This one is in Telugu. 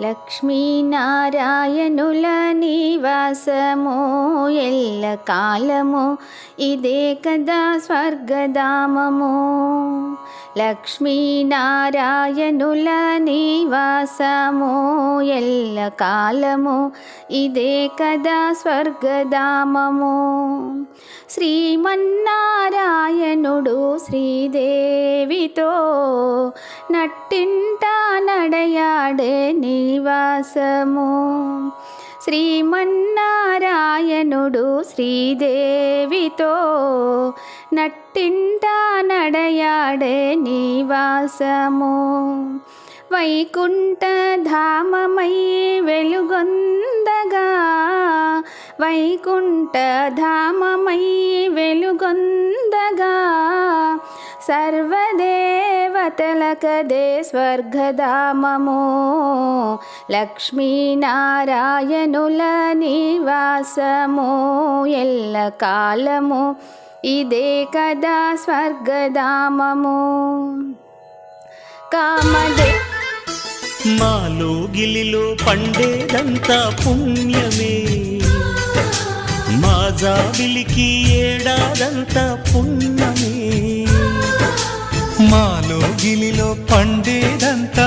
లక్ష్మీనారాయణుల నివాసము ఎల్ల కాలము. ఇదే కదా స్వర్గధామము. లక్ష్మీనారాయణుల నివాసము ఎల్ల కాలము. ఇదే కదా స్వర్గధామము. శ్రీమన్నారాయణుడు శ్రీదే నట్టింట నడయాడే నివాసము. శ్రీమన్నారాయణుడు శ్రీదేవితో నట్టింట నడయాడే నివాసము. వైకుంఠ ధామమై వెలుగొందగా వైకుంఠ ధామమై వెలుగొందగా తలకదే స్వర్గధామము లక్ష్మీనారాయణుల నివాసము ఎల్ల కాలము ఇదే కదా స్వర్గధామము. కామదే మాలో గిలిలో పండేదంతా పుణ్యమే. మా జాబిలికి ఏడాదంతా పుణ్యమే. మాలో గిలిలో పండేదంతా